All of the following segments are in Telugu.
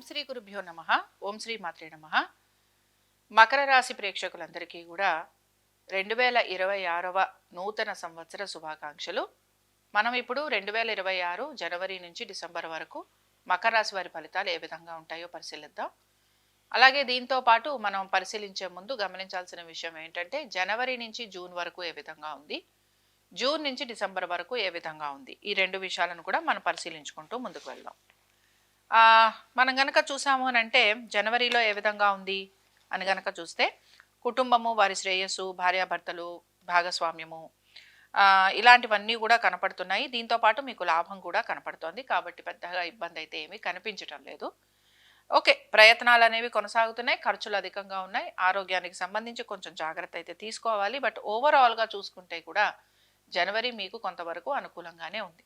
ఓం శ్రీ గురుభ్యో నమ. ఓం శ్రీ మాత్రే నమ. మకర రాశి ప్రేక్షకులందరికీ కూడా రెండు వేల ఇరవై ఆరవ నూతన సంవత్సర శుభాకాంక్షలు. మనం ఇప్పుడు రెండు వేల ఇరవై ఆరు జనవరి నుంచి డిసెంబర్ వరకు మకర రాశి వారి ఫలితాలు ఏ విధంగా ఉంటాయో పరిశీలిద్దాం. అలాగే దీంతో పాటు మనం పరిశీలించే ముందు గమనించాల్సిన విషయం ఏంటంటే జనవరి నుంచి జూన్ వరకు ఏ విధంగా ఉంది? జూన్ నుంచి డిసెంబర్ వరకు ఏ విధంగా ఉంది? ఈ రెండు విషయాలను కూడా మనం పరిశీలించుకుంటూ ముందుకు వెళ్దాం. మనం గనక చూసాము అని అంటే జనవరిలో ఏ విధంగా ఉంది అని గనక చూస్తే కుటుంబము వారి శ్రేయస్సు భార్యాభర్తలు భాగస్వామ్యము ఇలాంటివన్నీ కూడా కనపడుతున్నాయి. దీంతో పాటు మీకు లాభం కూడా కనపడుతోంది. కాబట్టి పెద్దగా ఇబ్బంది అయితే ఏమీ కనిపించటం లేదు. ఓకే ప్రయత్నాలు అనేవి కొనసాగుతున్నాయి. ఖర్చులు అధికంగా ఉన్నాయి. ఆరోగ్యానికి సంబంధించి కొంచెం జాగ్రత్త అయితే తీసుకోవాలి. బట్ ఓవరాల్గా చూసుకుంటే కూడా జనవరి మీకు కొంతవరకు అనుకూలంగానే ఉంది.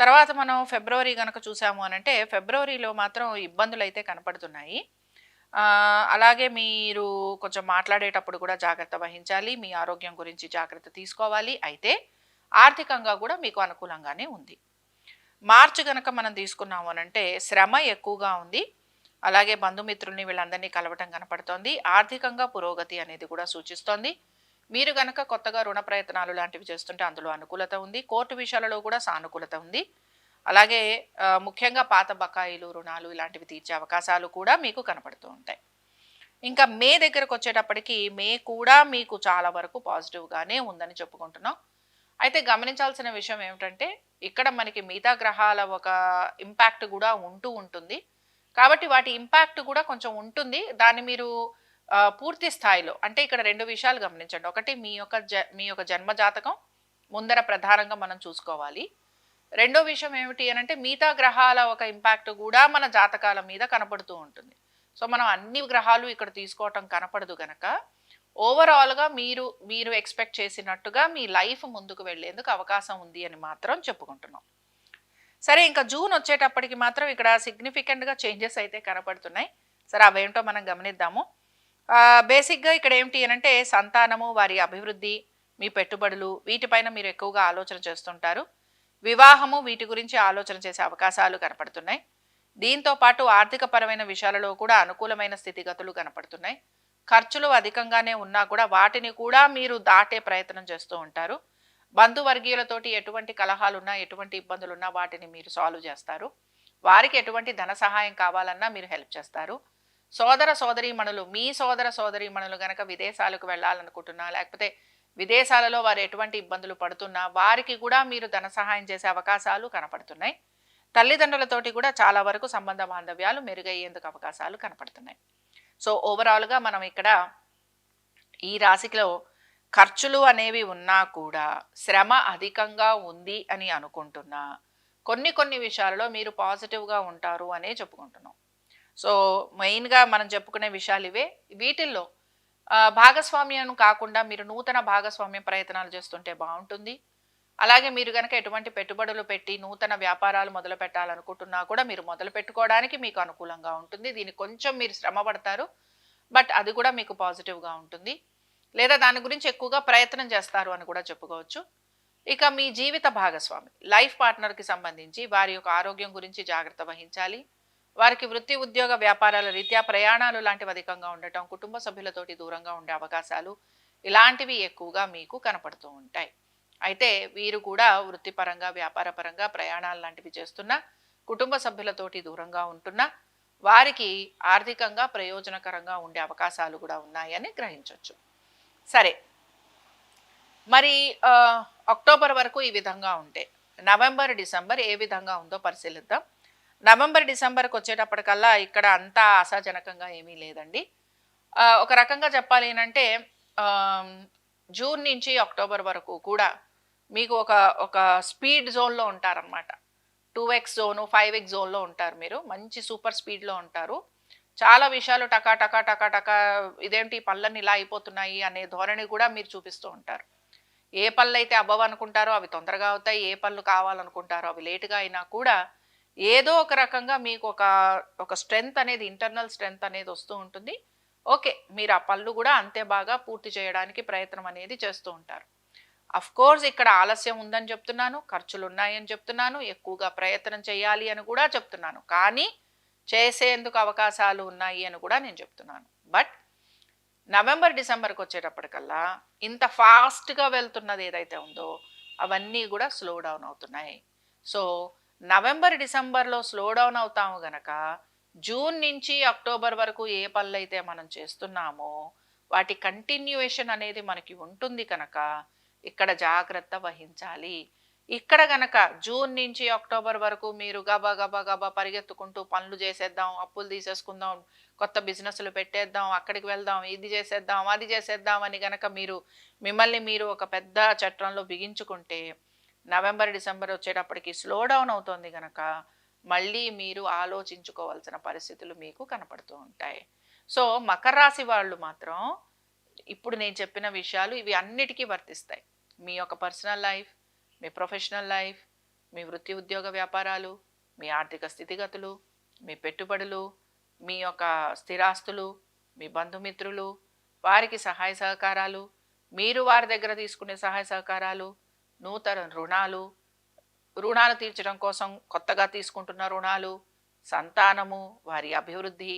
తర్వాత మనం ఫిబ్రవరి కనుక చూసాము అని అంటే ఫిబ్రవరిలో మాత్రం ఇబ్బందులు అయితే కనపడుతున్నాయి అలాగే మీరు కొంచెం మాట్లాడేటప్పుడు కూడా జాగ్రత్త వహించాలి మీ ఆరోగ్యం గురించి జాగ్రత్త తీసుకోవాలి. అయితే ఆర్థికంగా కూడా మీకు అనుకూలంగానే ఉంది. మార్చి కనుక మనం తీసుకున్నాము అని అంటే శ్రమ ఎక్కువగా ఉంది. అలాగే బంధుమిత్రుల్ని వీళ్ళందరినీ కలవటం కనపడుతోంది. ఆర్థికంగా పురోగతి అనేది కూడా సూచిస్తోంది. మీరు గనక కొత్తగా రుణ ప్రయత్నాలు లాంటివి చేస్తుంటే అందులో అనుకూలత ఉంది. కోర్టు విషయాలలో కూడా సానుకూలత ఉంది. అలాగే ముఖ్యంగా పాత బకాయిలు రుణాలు ఇలాంటివి తీర్చే అవకాశాలు కూడా మీకు కనపడుతూ ఉంటాయి. ఇంకా మే దగ్గరకు వచ్చేటప్పటికి మే కూడా మీకు చాలా వరకు పాజిటివ్గానే ఉందని చెప్పుకుంటున్నాం. అయితే గమనించాల్సిన విషయం ఏమిటంటే ఇక్కడ మనకి మిగతా గ్రహాల ఒక ఇంపాక్ట్ కూడా ఉంటూ ఉంటుంది. కాబట్టి వాటి ఇంపాక్ట్ కూడా కొంచెం ఉంటుంది. దాన్ని మీరు పూర్తి స్థాయిలో అంటే ఇక్కడ రెండు విషయాలు గమనించండి. ఒకటి మీ యొక్క జ మీ యొక్క జన్మ జాతకం ముందర ప్రధానంగా మనం చూసుకోవాలి. రెండో విషయం ఏమిటి అని అంటే మిగతా గ్రహాల ఒక ఇంపాక్ట్ కూడా మన జాతకాల మీద కనపడుతూ ఉంటుంది. సో మనం అన్ని గ్రహాలు ఇక్కడ తీసుకోవటం కనపడదు గనక ఓవరాల్గా మీరు మీరు ఎక్స్పెక్ట్ చేసినట్టుగా మీ లైఫ్ ముందుకు వెళ్ళేందుకు అవకాశం ఉంది అని మాత్రం చెప్పుకుంటున్నాం. సరే ఇంకా జూన్ వచ్చేటప్పటికి మాత్రం ఇక్కడ సిగ్నిఫికెంట్గా చేంజెస్ అయితే కనపడుతున్నాయి. సరే అవేంటో మనం గమనిద్దాము. బేసిక్గా ఇక్కడ ఏమిటి అని అంటే సంతానము వారి అభివృద్ధి మీ పెట్టుబడులు వీటిపైన మీరు ఎక్కువగా ఆలోచన చేస్తుంటారు. వివాహము వీటి గురించి ఆలోచన చేసే అవకాశాలు కనపడుతున్నాయి. దీంతో పాటు ఆర్థికపరమైన విషయాలలో కూడా అనుకూలమైన స్థితిగతులు కనపడుతున్నాయి. ఖర్చులు అధికంగానే ఉన్నా కూడా వాటిని కూడా మీరు దాటే ప్రయత్నం చేస్తూ ఉంటారు. బంధువర్గీయులతోటి ఎటువంటి కలహాలున్నా ఎటువంటి ఇబ్బందులున్నా వాటిని మీరు సాల్వ్ చేస్తారు. వారికి ఎటువంటి ధన సహాయం కావాలన్నా మీరు హెల్ప్ చేస్తారు. సోదర సోదరీమణులు మీ సోదర సోదరీమణులు గనక విదేశాలకు వెళ్ళాలనుకుంటున్నా లేకపోతే విదేశాలలో వారు ఎటువంటి ఇబ్బందులు పడుతున్నా వారికి కూడా మీరు ధన సహాయం చేసే అవకాశాలు కనపడుతున్నాయి. తల్లిదండ్రులతోటి కూడా చాలా వరకు సంబంధ బాంధవ్యాలు మెరుగయ్యేందుకు అవకాశాలు కనపడుతున్నాయి. సో ఓవరాల్గా మనం ఇక్కడ ఈ రాశిలో ఖర్చులు అనేవి ఉన్నా కూడా శ్రమ అధికంగా ఉంది అని అనుకుంటున్నా. కొన్ని కొన్ని విషయాలలో మీరు పాజిటివ్గా ఉంటారు అనే చెప్పుకుంటున్నాం. సో మెయిన్గా మనం చెప్పుకునే విషయాలు ఇవే. వీటిల్లో భాగస్వామ్యం కాకుండా మీరు నూతన భాగస్వామ్య ప్రయత్నాలు చేస్తుంటే బాగుంటుంది. అలాగే మీరు కనుక ఎటువంటి పెట్టుబడులు పెట్టి నూతన వ్యాపారాలు మొదలు పెట్టాలనుకుంటున్నా కూడా మీరు మొదలు పెట్టుకోవడానికి మీకు అనుకూలంగా ఉంటుంది. దీనికి కొంచెం మీరు శ్రమ పడతారు. బట్ అది కూడా మీకు పాజిటివ్గా ఉంటుంది. లేదా దాని గురించి ఎక్కువగా ప్రయత్నం చేస్తారు అని కూడా చెప్పుకోవచ్చు. ఇక మీ జీవిత భాగస్వామి లైఫ్ పార్ట్నర్కి సంబంధించి వారి యొక్క ఆరోగ్యం గురించి జాగ్రత్త వహించాలి. వారికి వృత్తి ఉద్యోగ వ్యాపారాల రీత్యా ప్రయాణాలు లాంటివి అధికంగా ఉండటం కుటుంబ సభ్యులతోటి దూరంగా ఉండే అవకాశాలు ఇలాంటివి ఎక్కువగా మీకు కనపడుతూ ఉంటాయి. అయితే వీరు కూడా వృత్తిపరంగా వ్యాపారపరంగా ప్రయాణాలు లాంటివి చేస్తున్నా కుటుంబ సభ్యులతోటి దూరంగా ఉంటున్నా వారికి ఆర్థికంగా ప్రయోజనకరంగా ఉండే అవకాశాలు కూడా ఉన్నాయని గ్రహించవచ్చు సరే. మరి అక్టోబర్ వరకు ఈ విధంగా ఉంటే నవంబర్ డిసెంబర్ ఏ విధంగా ఉందో పరిశీలిద్దాం. నవంబర్ డిసెంబర్కి వచ్చేటప్పటికల్లా ఇక్కడ అంతా ఆశాజనకంగా ఏమీ లేదండి. ఒక రకంగా చెప్పాలి అంటే జూన్ నుంచి అక్టోబర్ వరకు కూడా మీకు ఒక ఒక స్పీడ్ జోన్లో ఉంటారనమాట two X zone five X జోన్లో ఉంటారు మీరు. మంచి సూపర్ స్పీడ్లో ఉంటారు. చాలా విషయాలు టకా టకా టకా టకా ఇదేంటి పళ్ళని ఇలా అయిపోతున్నాయి అనే ధోరణి కూడా మీరు చూపిస్తూ ఉంటారు. ఏ పళ్ళు అయితే అవ్వవనుకుంటారో అవి తొందరగా అవుతాయి. ఏ పళ్ళు కావాలనుకుంటారో అవి లేటుగా అయినా కూడా ఏదో ఒక రకంగా మీకు ఒక ఒక స్ట్రెంగ్త్ అనేది ఇంటర్నల్ స్ట్రెంగ్త్ అనేది వస్తూ ఉంటుంది. ఓకే మీరు ఆ పళ్ళు కూడా అంతే బాగా పూర్తి చేయడానికి ప్రయత్నం అనేది చేస్తూ ఉంటారు. అఫ్ కోర్స్ ఇక్కడ ఆలస్యం ఉందని చెప్తున్నాను ఖర్చులు ఉన్నాయని చెప్తున్నాను ఎక్కువగా ప్రయత్నం చేయాలి అని కూడా చెప్తున్నాను. కానీ చేసేందుకు అవకాశాలు ఉన్నాయి అని కూడా నేను చెప్తున్నాను. బట్ నవంబర్ డిసెంబర్కి వచ్చేటప్పటికల్లా ఇంత ఫాస్ట్గా వెళ్తున్నది ఏదైతే ఉందో అవన్నీ కూడా స్లో డౌన్ అవుతున్నాయి. సో నవంబర్ డిసెంబర్లో స్లో డౌన్ అవుతాము గనక జూన్ నుంచి అక్టోబర్ వరకు ఏ పనులైతే మనం చేస్తున్నామో వాటి కంటిన్యూయేషన్ అనేది మనకి ఉంటుంది కనుక ఇక్కడ జాగ్రత్త వహించాలి. ఇక్కడ గనక జూన్ నుంచి అక్టోబర్ వరకు మీరు గబా గబా గబా పరిగెత్తుకుంటూ పనులు చేసేద్దాం అప్పులు తీసేసుకుందాం కొత్త బిజినెస్లు పెట్టేద్దాం అక్కడికి వెళ్దాం ఇది చేసేద్దాం అది చేసేద్దాం అని గనక మీరు మిమ్మల్ని మీరు ఒక పెద్ద చట్రంలో బిగించుకుంటే నవంబర్ డిసెంబర్ వచ్చేటప్పటికి స్లో డౌన్ అవుతుంది కనుక మళ్ళీ మీరు ఆలోచించుకోవాల్సిన పరిస్థితులు మీకు కనపడుతూ ఉంటాయి. సో మకర రాశి వాళ్ళు మాత్రం ఇప్పుడు నేను చెప్పిన విషయాలు ఇవి అన్నిటికీ వర్తిస్తాయి. మీ యొక్క పర్సనల్ లైఫ్ మీ ప్రొఫెషనల్ లైఫ్ మీ వృత్తి ఉద్యోగ వ్యాపారాలు మీ ఆర్థిక స్థితిగతులు మీ పెట్టుబడులు మీ యొక్క స్థిరాస్తులు మీ బంధుమిత్రులు వారికి సహాయ సహకారాలు మీరు వారి దగ్గర తీసుకునే సహాయ సహకారాలు నూతన రుణాలు రుణాలు తీర్చడం కోసం కొత్తగా తీసుకుంటున్న రుణాలు సంతానము వారి అభివృద్ధి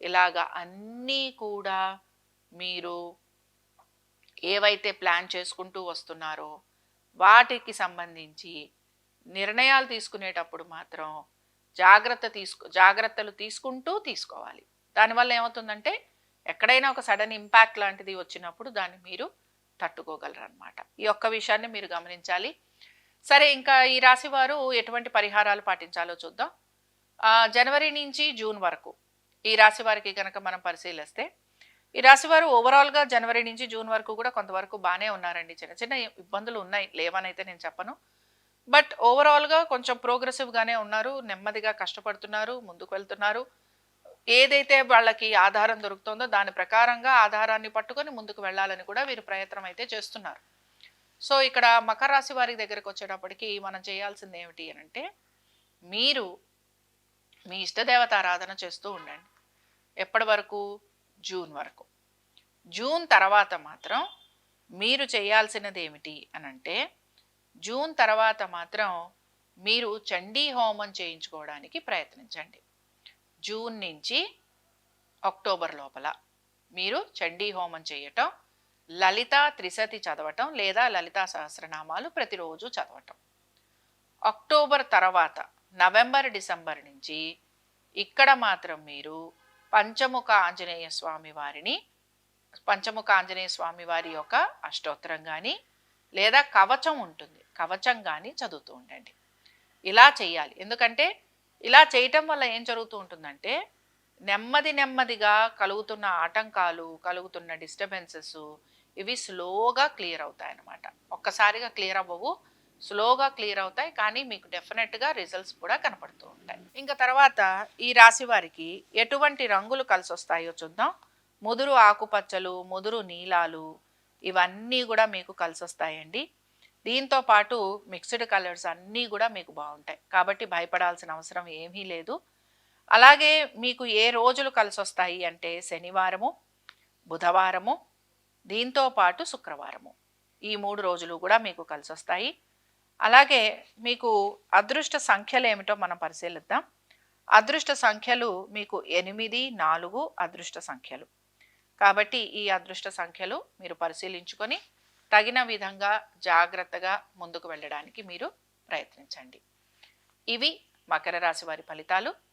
ఇలాగా అన్నీ కూడా మీరు ఏవైతే ప్లాన్ చేసుకుంటూ వస్తున్నారో వాటికి సంబంధించి నిర్ణయాలు తీసుకునేటప్పుడు మాత్రం జాగ్రత్త తీసుకు జాగ్రత్తలు తీసుకుంటూ తీసుకోవాలి. దానివల్ల ఏమవుతుందంటే ఎక్కడైనా ఒక సడన్ ఇంపాక్ట్ లాంటిది వచ్చినప్పుడు దాన్ని మీరు తట్టుకోగలరు అనమాట ఈ ఒక్క విషయాన్ని మీరు గమనించాలి. సరే ఇంకా ఈ రాశి వారు ఎటువంటి పరిహారాలు పాటించాలో చూద్దాం. జనవరి నుంచి జూన్ వరకు ఈ రాశి వారికి కనుక మనం పరిశీలిస్తే ఈ రాశి వారు ఓవరాల్గా జనవరి నుంచి జూన్ వరకు కూడా కొంతవరకు బాగానే ఉన్నారండి. చిన్న చిన్న ఇబ్బందులు ఉన్నాయి. లేవనైతే నేను చెప్పను. బట్ ఓవరాల్గా కొంచెం ప్రోగ్రెసివ్గానే ఉన్నారు. నెమ్మదిగా కష్టపడుతున్నారు. ముందుకు వెళ్తున్నారు. ఏదైతే వాళ్ళకి ఆధారం దొరుకుతుందో దాని ప్రకారంగా ఆధారాన్ని పట్టుకొని ముందుకు వెళ్ళాలని కూడా వీరు ప్రయత్నం అయితే చేస్తున్నారు. సో ఇక్కడ మకర రాశి వారి దగ్గరకు వచ్చేటప్పటికి మనం చేయాల్సింది ఏమిటి అని అంటే మీరు మీ ఇష్టదేవత ఆరాధన చేస్తూ ఉండండి. ఎప్పటి వరకు? జూన్ వరకు. జూన్ తర్వాత మాత్రం మీరు చేయాల్సినది ఏమిటి అని అంటే జూన్ తర్వాత మాత్రం మీరు చండీ హోమం చేయించుకోవడానికి ప్రయత్నించండి. జూన్ నుంచి అక్టోబర్ లోపల మీరు చండీ హోమం చేయటం లలిత త్రిశతి చదవటం లేదా లలితా సహస్రనామాలు ప్రతిరోజు చదవటం. అక్టోబర్ తర్వాత నవంబర్ డిసెంబర్ నుంచి ఇక్కడ మాత్రం మీరు పంచముఖ ఆంజనేయ స్వామి వారిని పంచముఖ ఆంజనేయ స్వామి వారి యొక్క అష్టోత్తరం కానీ లేదా కవచం ఉంటుంది. కవచం కానీ చదువుతూ ఉండండి. ఇలా చేయాలి. ఎందుకంటే ఇలా చేయటం వల్ల ఏం జరుగుతూ ఉంటుందంటే నెమ్మది నెమ్మదిగా కలుగుతున్న ఆటంకాలు కలుగుతున్న డిస్టర్బెన్సెస్ ఇవి స్లోగా క్లియర్ అవుతాయి అన్నమాట ఒక్కసారిగా క్లియర్ అవ్వవు స్లోగా క్లియర్ అవుతాయి కానీ మీకు డెఫినెట్గా రిజల్ట్స్ కూడా కనపడుతూ ఉంటాయి. ఇంకా తర్వాత ఈ రాశి వారికి ఎటువంటి రంగులు కలిసి వస్తాయో చూద్దాం. ముదురు ఆకుపచ్చలు ముదురు నీలాలు ఇవన్నీ కూడా మీకు కలిసి వస్తాయండి దీంతో పాటు మిక్స్డ్ కలర్స్ అన్నీ కూడా మీకు బాగుంటాయి. కాబట్టి భయపడాల్సిన అవసరం ఏమీ లేదు. అలాగే మీకు ఏ రోజులు కలిసి వస్తాయి అంటే శనివారము బుధవారము దీంతో పాటు శుక్రవారము. ఈ మూడు రోజులు కూడా మీకు కలిసి వస్తాయి అలాగే మీకు అదృష్ట సంఖ్యలు ఏమిటో మనం పరిశీలిద్దాం. అదృష్ట సంఖ్యలు మీకు ఎనిమిది నాలుగు అదృష్ట సంఖ్యలు. కాబట్టి ఈ అదృష్ట సంఖ్యలు మీరు పరిశీలించుకొని తగిన విధంగా జాగ్రత్తగా ముందుకు వెళ్ళడానికి మీరు ప్రయత్నించండి. ఇవి మకర రాశి వారి ఫలితాలు.